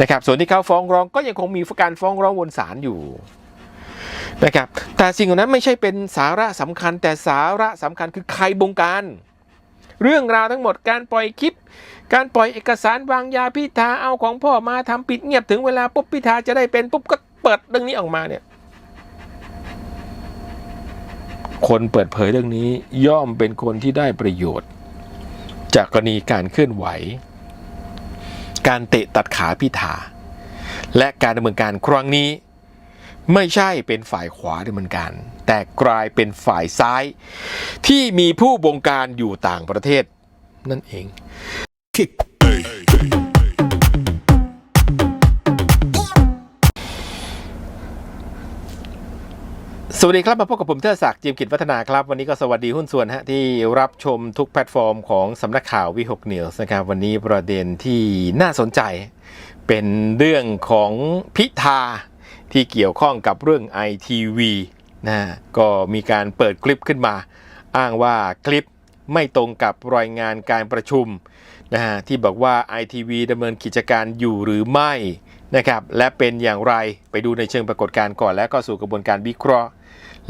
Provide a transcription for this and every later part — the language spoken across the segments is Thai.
นะครับส่วนที่เขาฟ้องร้องก็ยังคงมีการฟ้องร้องวนศาลอยู่นะครับแต่สิ่งเหล่านั้นไม่ใช่เป็นสาระสำคัญ แต่สาระสำคัญคือใครบงการ เรื่องราวทั้งหมดการปล่อยคลิป การปล่อยเอกสารวางยาพิธาเอาของพ่อมาทำปิดเงียบถึงเวลาปุ๊บพิธาจะได้เป็นปุ๊บก็เปิดเรื่องนี้ออกมาเนี่ยคนเปิดเผยเรื่องนี้ย่อมเป็นคนที่ได้ประโยชน์ จากกรณีการเคลื่อนไหว การเตะตัดขาพิธา และการดำเนินการครั้งนี้ ไม่ใช่เป็นฝ่ายขวาดำเนินการ แต่กลายเป็นฝ่ายซ้าย ที่มีผู้บงการอยู่ต่างประเทศนั่นเอง สวัสดีครับ มาพบกับผมเทอศักดิ์จิมกิจวัฒนาครับ วันนี้ก็สวัสดีหุ้นส่วนฮะที่รับชมทุกแพลตฟอร์มของสำนักข่าววิหกเหนิวนะครับวันนี้ประเด็นที่น่าสนใจ เป็นเรื่องของพิธาที่เกี่ยวข้องกับเรื่อง ITV นะก็มีการเปิดคลิปขึ้นมา อ้างว่าคลิปไม่ตรงกับรายงานการประชุมนะฮะที่บอกว่า ITV ดำเนินกิจการอยู่หรือไม่นะครับและเป็นอย่างไรไปดูในเชิงปรากฏการณ์ก่อนแล้วก็สู่กระบวนการวิเคราะห์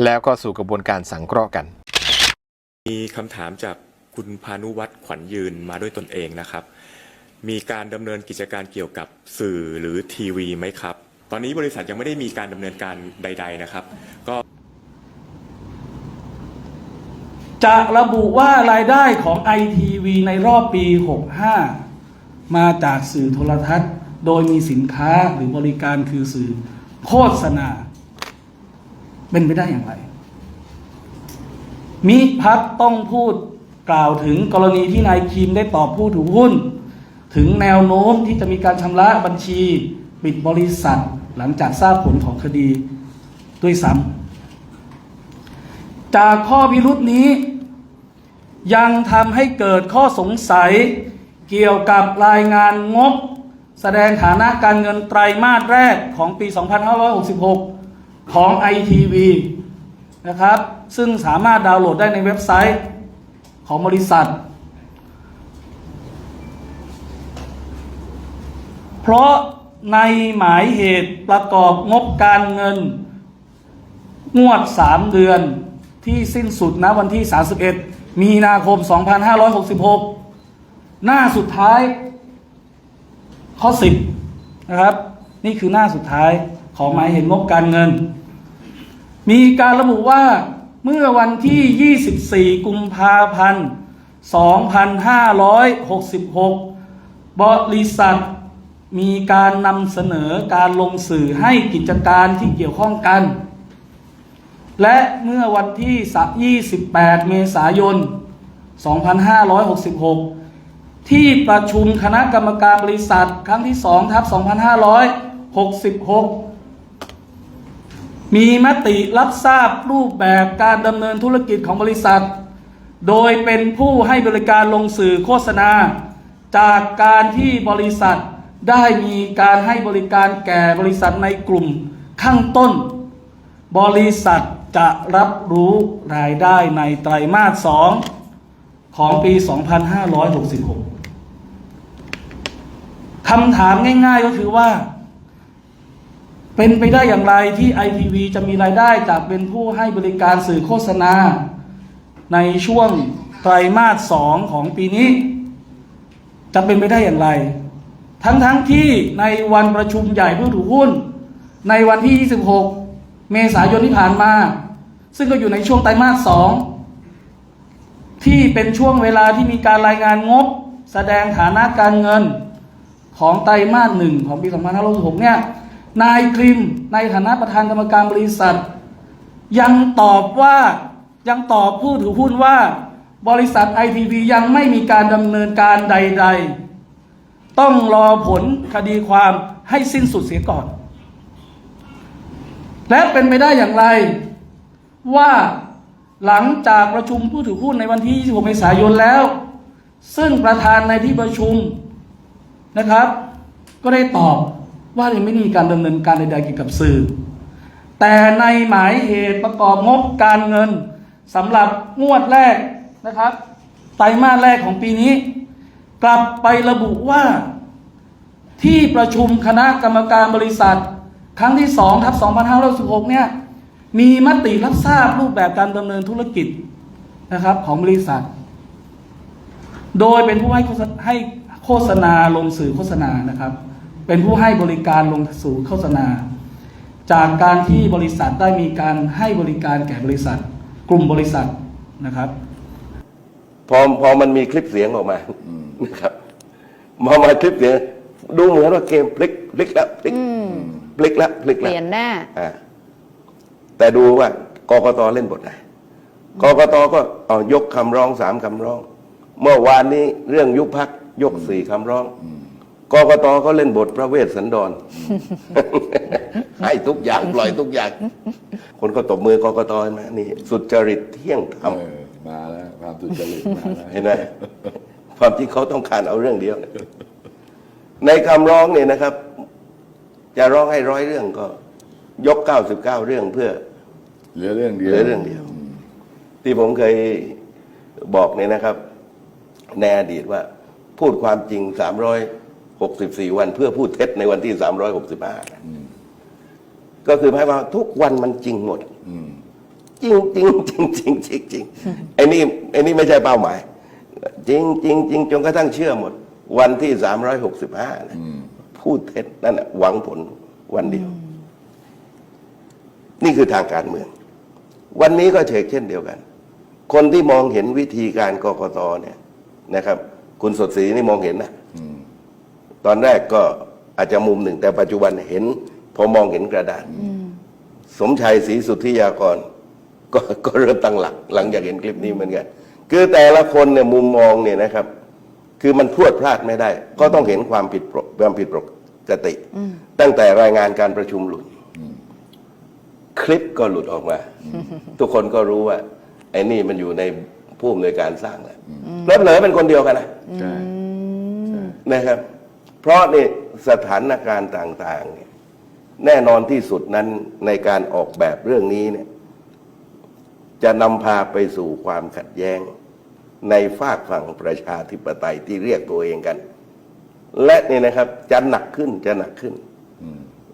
แล้วก็สู่กระบวนการสังเคราะห์กัน มีคำถามจากคุณพานุวัฒน์ขวัญยืนมาด้วยตนเองนะครับ มีการดำเนินกิจการเกี่ยวกับสื่อหรือทีวีไหมครับ ตอนนี้บริษัทยังไม่ได้มีการดำเนินการใด ๆนะครับ ก็จะระบุว่ารายได้ของ ITV ในรอบปี 65 มาจากสื่อโทรทัศน์ โดยมีสินค้าหรือบริการคือสื่อโฆษณา เป็นไปได้อย่างไร มิพัฒต้องพูดกล่าวถึงกรณีที่นายคิมได้ตอบผู้ถือหุ้น ถึงแนวโน้มที่จะมีการชำระบัญชีปิดบริษัทหลังจากทราบผลของคดีด้วยซ้ำจากข้อพิรุษนี้ ยังทำให้เกิดข้อสงสัยเกี่ยวกับรายงานงบ แสดงฐานะการเงินไตรมาสแรกของปี 2566 ของ ITV นะครับ ซึ่งสามารถดาวน์โหลดได้ในเว็บไซต์ของบริษัท เพราะในหมายเหตุประกอบงบการเงิน งวด 3 เดือนที่สิ้นสุดนะวันที่ 31 มีนาคม 2566 หน้าสุดท้าย ข้อ 10 นะครับ นี่คือหน้าสุดท้ายของหมายเห็นงบการเงิน มีการระบุว่าเมื่อวันที่ 24 กุมภาพันธ์ 2566 บริษัทมีการนำเสนอการลงสื่อให้กิจการที่เกี่ยวข้องกัน และเมื่อวันที่ 28 เมษายน 2566 ที่ประชุมคณะกรรมการบริษัทครั้งที่2ทับ2566 มีมติรับทราบรูปแบบการดำเนินธุรกิจของบริษัท โดยเป็นผู้ให้บริการลงสื่อโฆษณา จากการที่บริษัทได้มีการให้บริการแก่บริษัทในกลุ่มข้างต้น บริษัทจะรับรู้รายได้ในไตรมาส 2 ของปี 2566คำถามง่ายๆก็คือว่า เป็นไปได้อย่างไรที่ ITV จะมีรายได้จากเป็นผู้ให้บริการสื่อโฆษณา ในช่วงไตรมาส2ของปีนี้ จะเป็นไปได้อย่างไร ทั้งๆทที่ในวันประชุมใหญ่ผู้ถือหุ้น ในวันที่ 26 เมษายนที่ผ่านมา ซึ่งก็อยู่ในช่วงไตรมาส2ที่เป็นช่วงเวลาที่มีการรายงานงบ แสดงฐานะการเงินของไตรมาสหนึ่งของปี 2566เนี่ย นายคริมในฐานะประธานกรรมการบริษัท ยังตอบว่ายังตอบผู้ถือหุ้นว่า บริษัทไอทีวียังไม่มีการดำเนินการใด ๆ ต้องรอผลคดีความให้สิ้นสุดเสียก่อน และเป็นไปได้อย่างไรว่าหลังจากประชุมผู้ถือหุ้นในวันที่ 26 เมษายนแล้ว ซึ่งประธานในที่ประชุมนะครับ ก็ได้ตอบ ว่ายังไม่มีการดำเนินการใดๆเกี่ยวกับสื่อ แต่ในหมายเหตุประกอบงบการเงินสำหรับงวดแรกนะครับไตรมาสแรกของปีนี้ กลับไประบุว่าที่ประชุมคณะกรรมการบริษัท ครั้งที่2ทับ2516เนี่ยมีมติรับทราบรูปแบบการดำเนินธุรกิจนะครับของบริษัท โดยเป็นผู้ให้ให้โฆษณาลงสื่อโฆษณานะครับ เป็นผู้ให้บริการลงสู่โฆษณา จากการที่บริษัทได้มีการให้บริการแก่บริษัท กลุ่มบริษัทนะครับ พอพอมันมีคลิปเสียงออกมานะครับพอมาคลิปเสียงดูเหมือนว่าเกมพลิกพลิกแล้วพลิกพลิกแล้วพลิกเปแล้วลี่ยนแน่ อ่าแต่ดูว่ากกตเล่นบทไหนกกตก็เอายกคำร้องสามคำร้อง เมื่อวานนี้เรื่องยุบพักยกสี่คำร้อง กกตก็เล่นบทพระเวสสันดร ให้ทุกอย่างปล่อยทุกอย่าง คนก็ตบมือกกตเห็นไหมนี่ สุจริตเที่ยงธรรมเออมาแล้วความสุจริตมาแล้วเห็นไหมความที่เขาต้องการเอาเรื่องเดียว ในคำร้องเนี่ยนะครับ จะร้องให้ร้อยเรื่องก็ ยก 99 เรื่องเพื่อเหลือเรื่องเดียวเหลือเรื่องเดียว ที่ผมเคยบอกเนี่ยนะครับ ในอดีตว่า พูดความจริง 364 วันเพื่อพูดเท็จในวันที่ 365นะก็คือหมายความว่าทุกวันมันจริงหมดอืมจริงจริงจริงจริงจริงจริงไอ้นี่ไอ้นี่ไม่ใช่เป้าหมาย จริงจริงจริงจนกระทั่งเชื่อหมด วันที่สามร้อยหกสิบห้านะพูดเท็จนั่นน่ะหวังผลวันเดียว นี่คือทางการเมือง วันนี้ก็เชกเช่นเดียวกัน คนที่มองเห็นวิธีการกกตเนี่ยนะครับ คุณสดศรีนี่มองเห็นนะ ตอนแรกก็อาจจะมุมหนึ่ง แต่ปัจจุบันเห็นพอมองเห็นกระดานสมชัยศรีสุทธิยากรก็ก็เริ่มตั้งหลัก หลังจากเห็นคลิปนี้เหมือนกัน คือแต่ละคนเนี่ยมุมมองเนี่ยนะครับ คือมันพรวดพลาดไม่ได้ ก็ต้องเห็นความผิดปกความผิดปกติ ตั้งแต่รายงานการประชุมหลุด คลิปก็หลุดออกมา ทุกคนก็รู้ว่า ไอ้นี่มันอยู่ในผู้อำนวยการสร้างแหละแล้วเหลอเป็นคนเดียวกันนะใช่นะครับ เพราะนี่สถานการณ์ต่างๆเนี่ยแน่นอนที่สุดนั้นในการออกแบบเรื่องนี้เนี่ยจะนำพาไปสู่ความขัดแย้ง ในฝากฝั่งประชาธิปไตยที่เรียกตัวเองกัน และนี่นะครับจะหนักขึ้นจะหนักขึ้น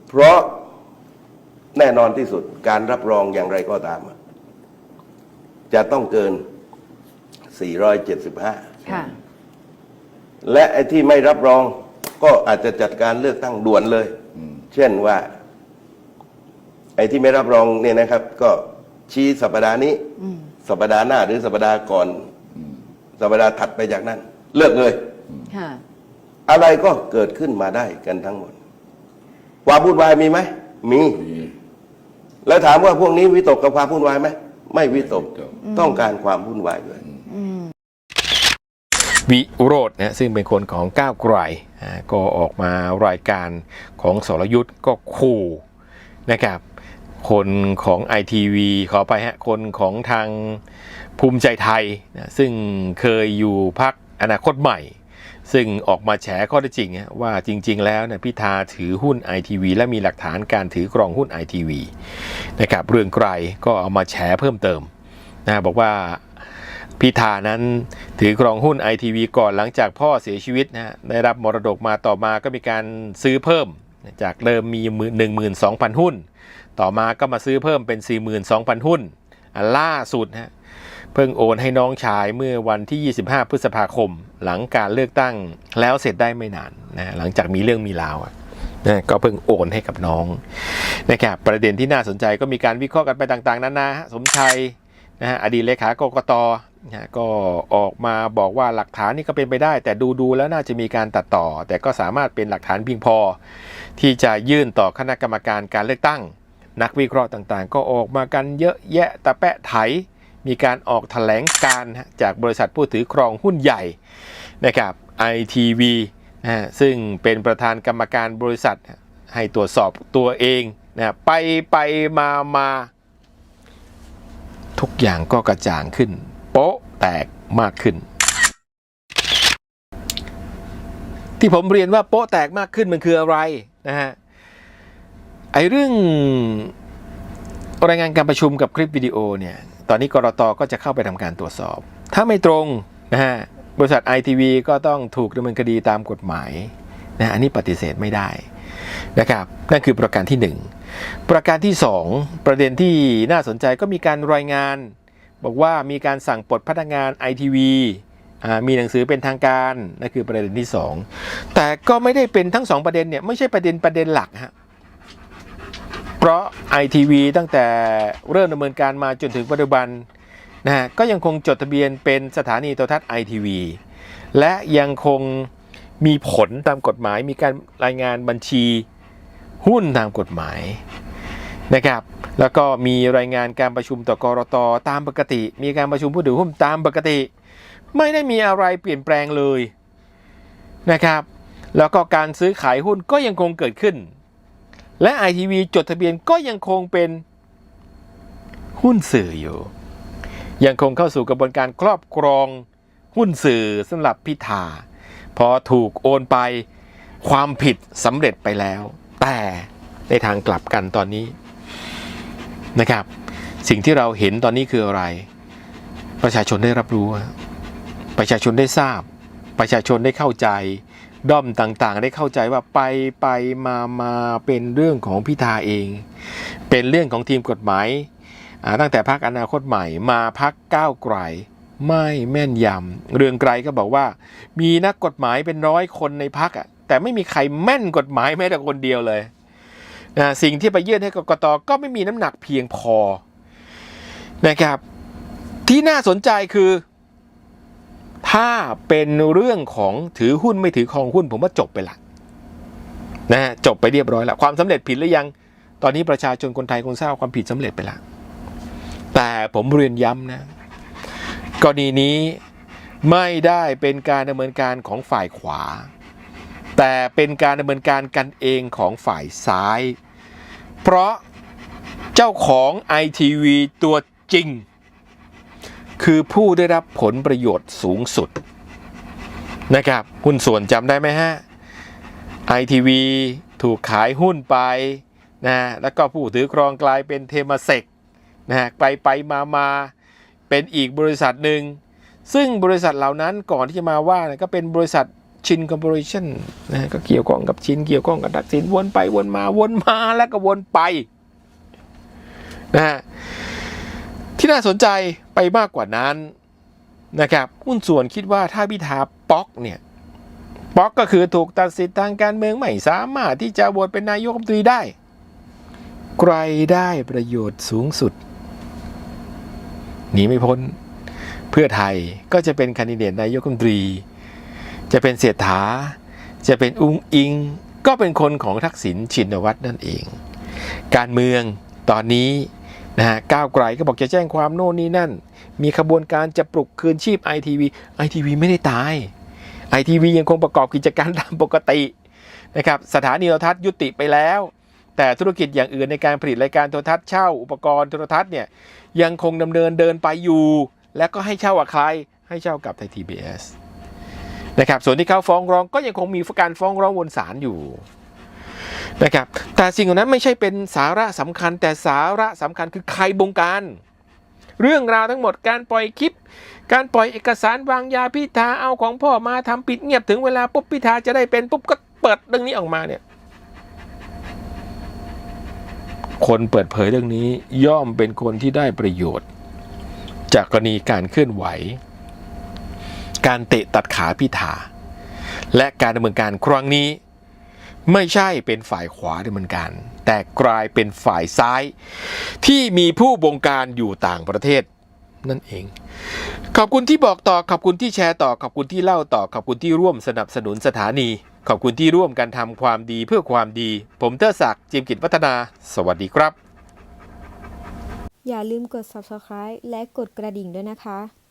เพราะแน่นอนที่สุดการรับรองอย่างไรก็ตามอะจะต้องเกิน 475ค่ะและไอ้ที่ไม่รับรอง ก็อาจจะจัดการเลือกตั้งด่วนเลย เช่นว่า ไอ้ที่ไม่รับรองเนี่ยนะครับ ก็ชี้สัปดาห์นี้ สัปดาห์หน้าหรือสัปดาห์ก่อน สัปดาห์ถัดไปจากนั้น เลิกเลยค่ะอะไรก็เกิดขึ้นมาได้กันทั้งหมดความวุ่นวายมีไหมมีมีแล้วถามว่าพวกนี้วิตกกับความวุ่นวายไหมไม่วิตกไม่วิตกต้องการความวุ่นวายด้วยวิโรจน์นะซึ่งเป็นคนของก้าวไกลอ่า ก็ออกมารายการของสรยุทธ์ก็ขู่นะครับ คนของไอทีวีขอไปฮะ คนของทางภูมิใจไทยนะซึ่งเคยอยู่พักอนาคตใหม่ ซึ่งออกมาแฉข้อเท็จจริงว่าจริง ๆ แล้วนี่ยพิธาถือหุ้นไอทีวีและมีหลักฐานการถือครองหุ้นไอทีวีนะครับเรื่องไกลก็เอามาแฉเพิ่มเติมนะบอกว่า พิธานั้นถือครองหุ้นไอทีวีก่อนหลังจากพ่อเสียชีวิตนะฮะได้รับมรดกมาต่อมาก็มีการซื้อเพิ่ม จากเดิมมีหนึ่งหมื่นสองพันหุ้น ต่อมาก็มาซื้อเพิ่มเป็น 42,000 หุ้นอันล่าสุดฮะเพิ่งโอนให้น้องชายเมื่อวันที่ 25 พฤษภาคม หลังการเลือกตั้งแล้วเสร็จได้ไม่นานนะหลังจากมีเรื่องมีราวอะนะก็เพิ่งโอนให้กับน้องนะครับประเด็นที่น่าสนใจก็มีการวิเคราะห์กันไปต่างๆนานาฮะสมชัยนะฮะอดีตเลขากกต นะก็ออกมาบอกว่าหลักฐานนี่ก็เป็นไปได้ แต่ดูๆแล้วน่าจะมีการตัดต่อ แต่ก็สามารถเป็นหลักฐานเพียงพอ ที่จะยื่นต่อคณะกรรมการการเลือกตั้ง นักวิเคราะห์ต่างๆ ก็ออกมากันเยอะแยะตะแปะไถ มีการออกแถลงการจากบริษัทผู้ถือครองหุ้นใหญ่นะครับ ITV นะซึ่งเป็นประธานกรรมการบริษัทให้ตรวจสอบตัวเองนะไปไปมามาทุกอย่างก็กระจ่างขึ้น โป๊ะแตกมากขึ้น ที่ผมเรียนว่าโป๊ะแตกมากขึ้นมันคืออะไรนะฮะไอเรื่องรายงานการประชุมกับคลิปวิดีโอเนี่ยตอนนี้กรตก็จะเข้าไปทำการตรวจสอบ ถ้าไม่ตรงนะฮะบริษัทไอทีวีก็ต้องถูกดำเนินคดีตามกฎหมายนะอันนี้ปฏิเสธไม่ได้นะครับนั่นคือประการที่หนึ่งประการที่สองประเด็นที่น่าสนใจก็มีการรายงาน บอกว่ามีการสั่งปลดพนักงานไอทีวีมีหนังสือเป็นทางการนั่นคือประเด็นที่สองแต่ก็ไม่ได้เป็นทั้งสองประเด็นเนี่ยไม่ใช่ประเด็นประเด็นหลักฮะเพราะไอทีวีตั้งแต่เริ่มดำเนินการมาจนถึงปัจจุบันนะฮะก็ยังคงจดทะเบียนเป็นสถานีโทรทัศน์ไอทีวีและยังคงมีผลตามกฎหมายมีการรายงานบัญชีหุ้นตามกฎหมาย นะครับ แล้วก็มีรายงานการประชุมต่อกรตตามปกติ มีการประชุมผู้ถือหุ้นตามปกติ ไม่ได้มีอะไรเปลี่ยนแปลงเลยนะครับ แล้วก็การซื้อขายหุ้นก็ยังคงเกิดขึ้น และ ITV จดทะเบียนก็ยังคงเป็นหุ้นสื่ออยู่ ยังคงเข้าสู่กระบวนการครอบครองหุ้นสื่อสำหรับพิธาพอถูกโอนไปความผิดสำเร็จไปแล้ว แต่ในทางกลับกันตอนนี้ นะครับ สิ่งที่เราเห็นตอนนี้คืออะไร ประชาชนได้รับรู้ ประชาชนได้ทราบ ประชาชนได้เข้าใจ ด้อมต่างๆ ได้เข้าใจว่าไปไปมามาเป็นเรื่องของพิธาเอง เป็นเรื่องของทีมกฎหมายตั้งแต่พักอนาคตใหม่มาพักก้าวไกลไม่แม่นยำเรืองไกรก็บอกว่า มีนักกฎหมายเป็นร้อยคนในพักอะแต่ไม่มีใครแม่นกฎหมายแม้แต่คนเดียวเลย สิ่งที่ไปยื่นให้กกตก็ไม่มีน้ำหนักเพียงพอนะครับ ที่น่าสนใจคือ ถ้าเป็นเรื่องของถือหุ้นไม่ถือครองหุ้นผมว่าจบไปละนะฮะจบไปเรียบร้อยแล้วความสำเร็จผิดหรือยัง ตอนนี้ประชาชนคนไทยคงทราบความผิดสำเร็จไปละแต่ผมเรียนย้ำนะกรณีนี้ไม่ได้เป็นการดำเนินการของฝ่ายขวา แต่เป็นการดำเนินการกันเองของฝ่ายซ้าย เพราะเจ้าของ ITV ตัวจริง คือผู้ได้รับผลประโยชน์สูงสุด นะครับ หุ้นส่วนจำได้ไหมฮะ ITV ถูกขายหุ้นไปนะแล้วก็ผู้ถือครองกลายเป็นเทมาเซกนะฮะไปไปมามาเป็นอีกบริษัทหนึ่ง ซึ่งบริษัทเหล่านั้นก่อนที่จะมาว่าก็เป็นบริษัท ชินคอร์ปอเรชั่นนะก็เกี่ยวข้องกับชินเกี่ยวข้องกับทักษิณวนไปวนมาวนมาแล้วก็วนไปนะฮะที่น่าสนใจไปมากกว่านั้นนะครับหุ้นส่วนคิดว่าถ้าพิธาป๊อกเนี่ยป๊อกก็คือถูกตัดสิทธิ์ทางการเมืองไม่สามารถที่จะโหวตเป็นนายกรัฐมนตรีได้ ใครได้ประโยชน์สูงสุดหนีไม่พ้น เพื่อไทยก็จะเป็นคนดิเดตนายกรัฐมนตรี จะเป็นเสียฐา จะเป็นอุ้งอิง ก็เป็นคนของทักษิณชินวัตรนั่นเอง การเมืองตอนนี้นะฮะก้าวไกลก็บอกจะแจ้งความโน่นนี่นั่น มีขบวนการจะปลุกคืนชีพไอทีวีไอทีวีไม่ได้ตายไอทีวียังคงประกอบกิจการตามปกตินะครับสถานีโทรทัศน์ยุติไปแล้ว แต่ธุรกิจอย่างอื่นในการผลิตรายการโทรทัศน์เช่าอุปกรณ์โทรทัศน์เนี่ยยังคงดำเนินเดินไปอยู่ และก็ให้เช่ากับใครให้เช่ากับไทยทีบีเอส นะครับส่วนที่เขาฟ้องร้องก็ยังคงมีการฟ้องร้องวนศาลอยู่นะครับแต่สิ่งเหล่านั้นไม่ใช่เป็นสาระสำคัญ แต่สาระสำคัญคือใครบงการ เรื่องราวทั้งหมดการปล่อยคลิป การปล่อยเอกสารวางยาพิธาเอาของพ่อมาทำปิดเงียบถึงเวลาปุ๊บพิธาจะได้เป็นปุ๊บก็เปิดเรื่องนี้ออกมาเนี่ยคนเปิดเผยเรื่องนี้ย่อมเป็นคนที่ได้ประโยชน์ จากกรณีการเคลื่อนไหว การเตะตัดขาพิธา และการดำเนินการครั้งนี้ ไม่ใช่เป็นฝ่ายขวาดำเนินการ แต่กลายเป็นฝ่ายซ้าย ที่มีผู้บงการอยู่ต่างประเทศนั่นเอง ขอบคุณที่บอกต่อ ขอบคุณที่แชร์ต่อ ขอบคุณที่เล่าต่อ ขอบคุณที่ร่วมสนับสนุนสถานี ขอบคุณที่ร่วมกันทำความดีเพื่อความดี ผมเตอร์ศักดิ์จิมกิจวัฒนา สวัสดีครับ อย่าลืมกด subscribe และกดกระดิ่งด้วยนะคะ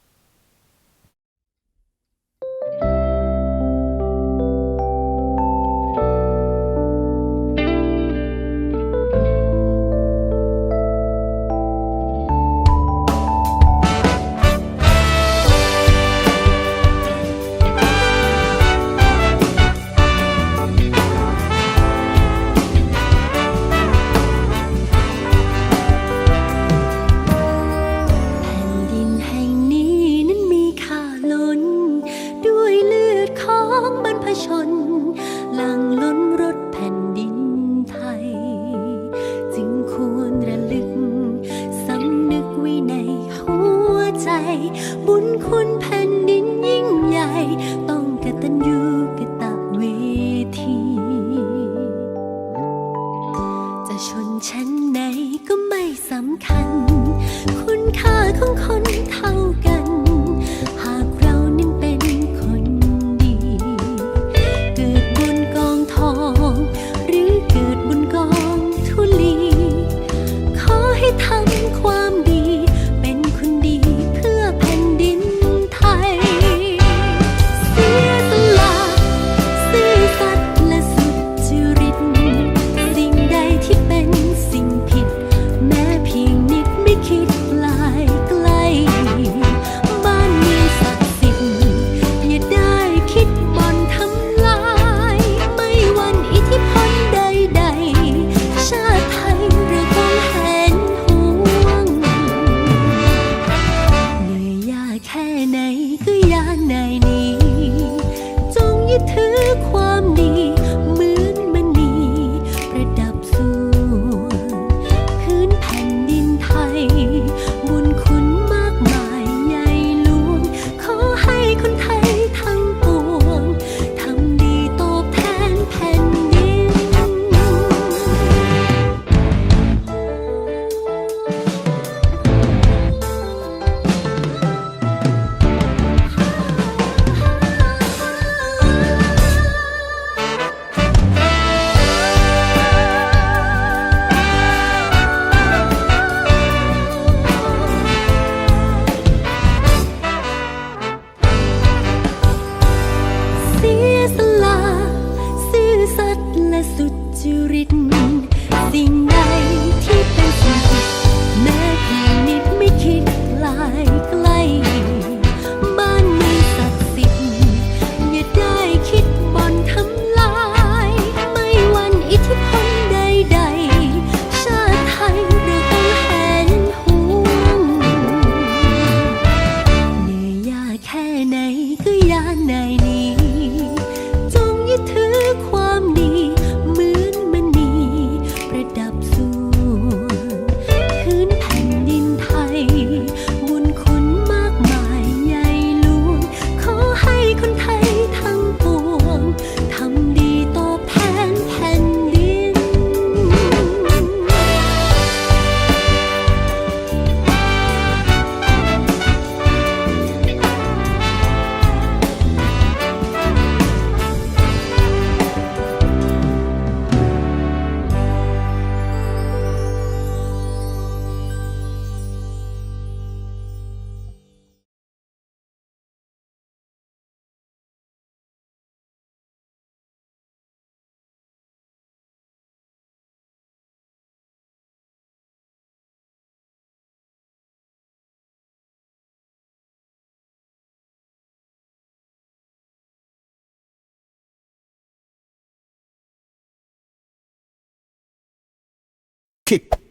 킥.